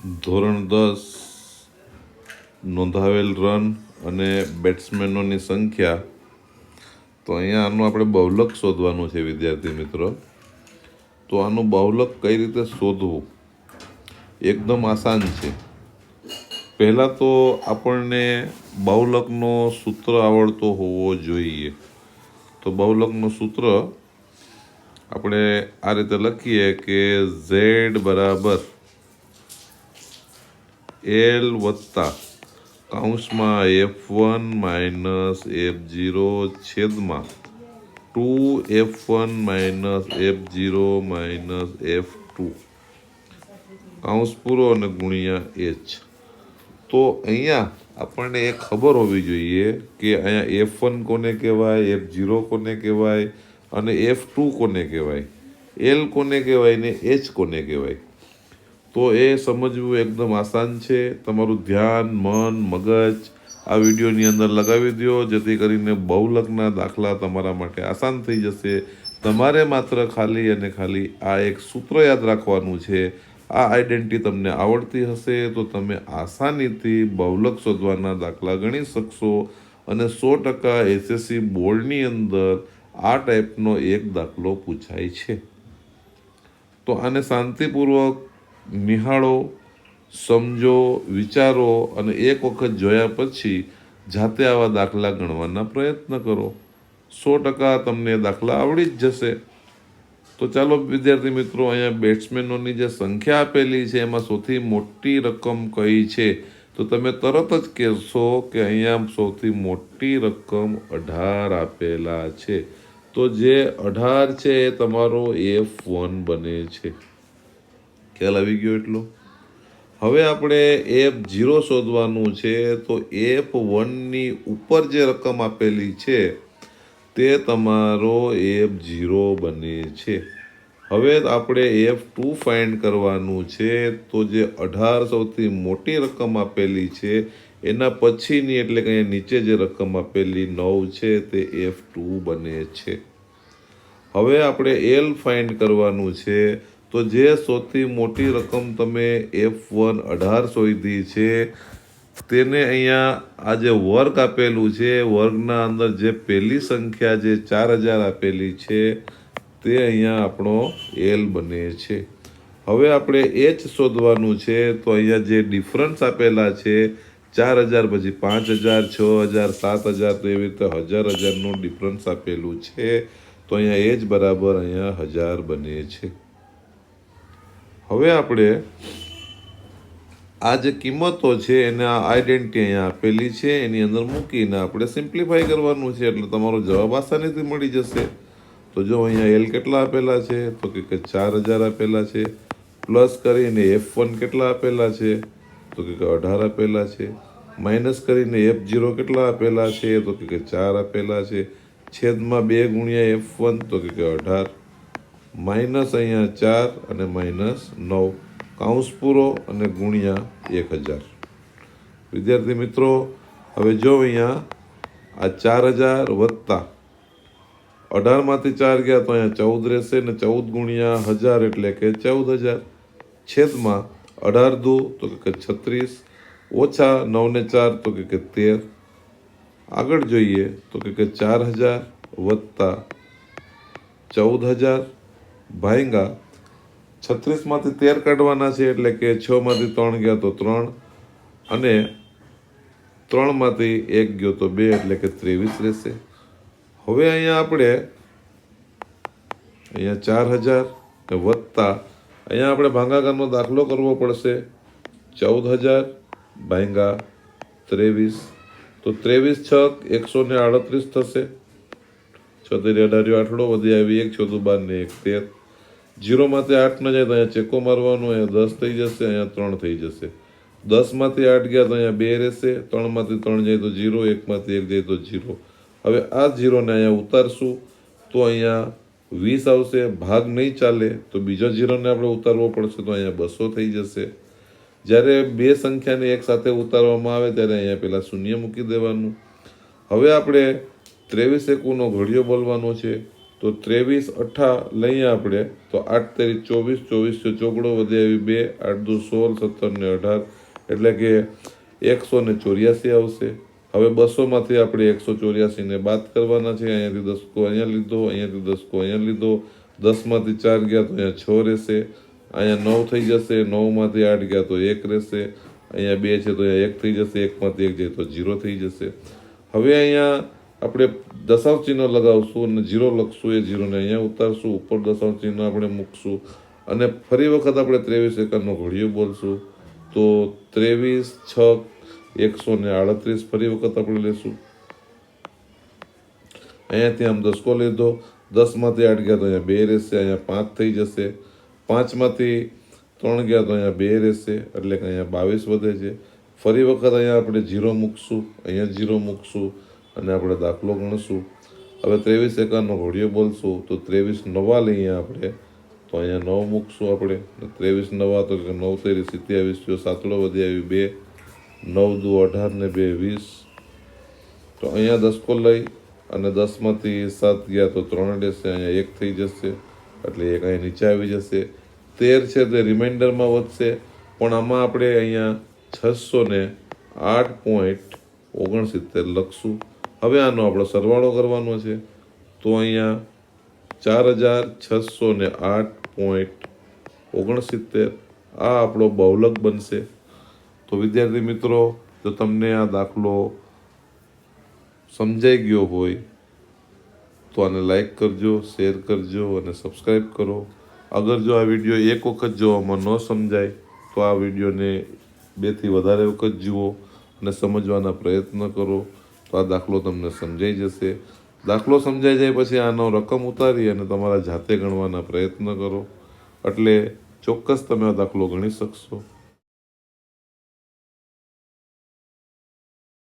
ધોરણ દસ, નોંધાવેલ રન અને બેટ્સમેનોની સંખ્યા. તો અહીંયા આનું આપણે બહુલક શોધવાનું છે, વિદ્યાર્થી મિત્રો. તો આનું બહુલક કઈ રીતે શોધવું? એકદમ આસાન છે. પહેલાં તો આપણને બહુલકનો સૂત્ર આવડતો હોવો જોઈએ. તો બહુલકનું સૂત્ર આપણે આ રીતે લખીએ કે ઝેડ બરાબર એલ વત્તા કાઉન્સમાં F one minus F zero છેદમાં two F one minus F zero minus F two કાઉન્સ પૂરો અને ગુણ્યા એચ તો અહીંયા આપણને એ ખબર હોવી જોઈએ કે અહીંયા એફ વન કોને કહેવાય એફ જીરો કોને કહેવાય અને એફ ટુ કોને કહેવાય. એલ કોને કહેવાય ને એચ કોને કહેવાય. તો એ સમજવું એકદમ આસાન છે. તમારું ધ્યાન, મન, મગજ આ વિડીયોની અંદર લગાવી દો જેથી કરીને બહુલકના દાખલા તમારા માટે આસાન થઈ જશે. તમારે માત્ર ખાલી અને ખાલી આ એક સૂત્ર યાદ રાખવાનું છે. આ આઈડેન્ટિટી તમને આવડતી હશે તો તમે આસાનીથી બહુલક શોધવાના દાખલા ગણી શકશો અને સો ટકા એસએસસી બોર્ડની અંદર આ ટાઈપનો એક દાખલો પૂછાય છે. તો આને શાંતિપૂર્વક નિહાળો, સમજો, વિચારો અને એક વખત જોયા પછી જાતે આવા દાખલા ગણવાના પ્રયત્ન કરો. સો ટકા તમને દાખલા આવડી જ જશે. તો ચાલો વિદ્યાર્થી મિત્રો, અહીંયા બેટ્સમેનોની જે સંખ્યા આપેલી છે, એમાં સૌથી મોટી રકમ કઈ છે? તો તમે તરત જ કહેશો કે અહીંયા સૌથી મોટી રકમ અઢાર આપેલા છે. તો જે અઢાર છે એ તમારો એફ વન બને છે. ખ્યાલ આવી ગયો એટલો. હવે આપણે એફ જીરો શોધવાનું છે, તો એફ વનની ઉપર જે રકમ આપેલી છે, તે તમારો એફ જીરો બને છે. હવે આપણે એફ ટુ ફાઇન્ડ કરવાનું છે, તો જે અઢાર સૌથી મોટી રકમ આપેલી છે, એના પછીની એટલે કે નીચે જે રકમ આપેલી નવ છે, તે એફ ટુ બને છે. હવે આપણે એલ ફાઇન્ડ કરવાનું છે તો જે સૌથી મોટી રકમ તમે એફ વન અઢાર શોધી છે, તેને અહીંયા આ જે વર્ગ આપેલું છે, વર્ગના અંદર જે પહેલી સંખ્યા જે ચાર હજાર આપેલી છે, તે અહીંયા આપણો એલ બને છે. હવે આપણે એચ શોધવાનું છે, તો અહીંયા જે ડિફરન્સ આપેલા છે, ચાર હજાર પછી પાંચ હજાર, છ હજાર, સાત હજાર, તો એવી રીતે હજાર હજારનું ડિફરન્સ આપેલું છે, તો અહીંયા એચ બરાબર અહીંયા હજાર બને છે. હવે આપણે આ જે કિંમતો છે એને આ આઈડેન્ટિટી અહીંયા આપેલી છે, એની અંદર મૂકીને આપણે સિમ્પ્લિફાઈ કરવાનું છે, એટલે તમારો જવાબ આસાનીથી મળી જશે. તો જો અહીંયા એલ કેટલા આપેલા છે, તો કે ચાર હજાર આપેલા છે પ્લસ કરીને એફ વન કેટલા આપેલા છે, તો કે અઢાર આપેલા છે માઇનસ કરીને એફ જીરો કેટલા આપેલા છે, તો કે ચાર આપેલા છે, છેદમાં બે ગુણ્યા એફ વન તો કે અઢાર. માઇનસ અહીંયા ચાર અને માઇનસ નવ. કાઉન્સ પૂરો અને ગુણ્યા એક હજાર. વિદ્યાર્થી મિત્રો, હવે જો અહીંયા આ ચાર હજાર વત્તા અઢારમાંથી ચાર ગયા તો અહીંયા ચૌદ રહેશે ને ચૌદ ગુણ્યા હજાર એટલે કે ચૌદ હજાર. છેદમાં અઢાર દો તો કે છત્રીસ. ઓછા નવને ચાર તો કે તેર. આગળ જોઈએ તો કે ચાર હજાર વત્તા ચૌદ હજાર. ભાંગા છત્રીસમાંથી તેર કાઢવાના છે એટલે કે છમાંથી ત્રણ ગયા તો ત્રણ અને ત્રણમાંથી એક ગયો તો બે એટલે કે ત્રેવીસ રહેશે. હવે અહીંયા આપણે અહીંયા ચાર હજાર વત્તા અહીંયા આપણે ભાંગાકારનો દાખલો કરવો પડશે. ચૌદ હજાર ભાંગા ત્રેવીસ. તો ત્રેવીસ છક એકસો ને આડત્રીસ થશે. છોતેર અઢારી આઠડો વધી આવી એક ચોદું બાર ને એક, તેર. જીરોમાંથી આઠ ન જાય તો અહીંયા ચેકો મારવાનો, અહીંયા દસ થઈ જશે, અહીંયા ત્રણ થઈ જશે. દસમાંથી આઠ ગયા તો અહીંયા બે રહેશે, ત્રણમાંથી ત્રણ જાય તો જીરો, એકમાંથી એક જાય તો જીરો. હવે આ જીરોને અહીંયા ઉતારશું, તો અહીંયા વીસ આવશે, ભાગ નહીં ચાલે, તો બીજો જીરોને આપણે ઉતારવો પડશે, તો અહીંયા બસો થઈ જશે. જ્યારે બે સંખ્યાને એક સાથે ઉતારવામાં આવે, ત્યારે અહીંયા પહેલાં શૂન્ય મૂકી દેવાનું. હવે આપણે ત્રેવીસ એકુનો ઘડિયો બોલવાનો છે. તો ત્રેવીસ અઠા લઈએ આપણે, તો આઠ તેરી ચોવીસ ચોવીસ ચોકડો વધે આવી બે, આઠ દુ સોળ, સત્તર ને અઢાર, એટલે કે એકસો ને ચોર્યાસી આવશે. હવે બસોમાંથી આપણે એકસો ચોર્યાસીને બાદ કરવાના છે, અહીંયાથી દસકો અહીંયા લીધો, અહીંયાથી દસકો અહીંયા લીધો, દસમાંથી ચાર ગયા તો અહીંયા છ રહેશે, અહીંયા નવ થઈ જશે, નવમાંથી આઠ ગયા તો એક રહેશે, અહીંયા બે છે તો અહીંયા એક થઈ જશે, એકમાંથી એક જાય તો ઝીરો થઈ જશે. હવે અહીંયા આપણે દશાંશ ચિહ્ન લગાવશું અને જીરો લખશું, એ જીરોને અહીંયા ઉતારશું, ઉપર દશાંશ ચિહ્ન આપણે મૂકશું. અને ફરી વખત આપણે ત્રેવીસ એકાદનો ઘડિયો બોલશું. તો ત્રેવીસ, છ, એકસો ને આડત્રીસ ફરી વખત આપણે લેશું. અહીંયાથી આમ દસકો લીધો. દસમાંથી આઠ ગયા તો અહીંયા બે રહેશે, અહીંયા પાંચ થઈ જશે. પાંચમાંથી ત્રણ ગયા તો અહીંયા બે રહેશે, એટલે કે અહીંયા બાવીસ વધે છે. ફરી વખત અહીંયા આપણે જીરો મૂકશું, અહીંયા જીરો મૂકશું. અને આપણે દાખલો ગણશું. હવે ત્રેવીસ એકાનો ઘોડીયો બોલશું, તો ત્રેવીસ નવા લઈએ આપણે. તો અહીંયા નવ મૂકશું આપણે. ત્રેવીસ નવા તો કે નવ તેરી સિત્યાવીસ જો સાતડો વધી આવી બે. નવ દુ અઢાર ને બે વીસ. તો અહીંયા દસકો લઈ અને દસમાંથી સાત ગયા તો ત્રણ ડેસે, અહીંયા એક થઈ જશે. એટલે એક અહીંયા નીચે આવી જશે. તેર છે તે રિમાઇન્ડરમાં વધશે. પણ આમાં આપણે અહીંયા છસો ને આઠ પોઈન્ટ ઓગણસિત્તેર લખશું. હવે આનો આપણો સરવાળો કરવાનો છે. તો અહીંયા ચાર હજાર છસો ને આઠ પોઈન્ટ ઓગણસિત્તેર. આ આપણો બહુલક બનશે. તો વિદ્યાર્થી મિત્રો, જો તમને આ દાખલો સમજાઈ ગયો હોય, તો આને લાઈક કરજો, શેર કરજો અને સબસ્ક્રાઈબ કરો. અગર જો આ વીડિયો એક વખત જોવામાં ન સમજાય, તો આ વિડીયોને બેથી વધારે વખત જુઓ અને સમજવાના પ્રયત્ન કરો. તો આ દાખલો તમને સમજાઈ જશે. દાખલો સમજાઈ જાય પછી આનો રકમ ઉતારી અને તમારા જાતે ગણવાના પ્રયત્ન કરો. એટલે ચોક્કસ તમે આ દાખલો ગણી શકશો.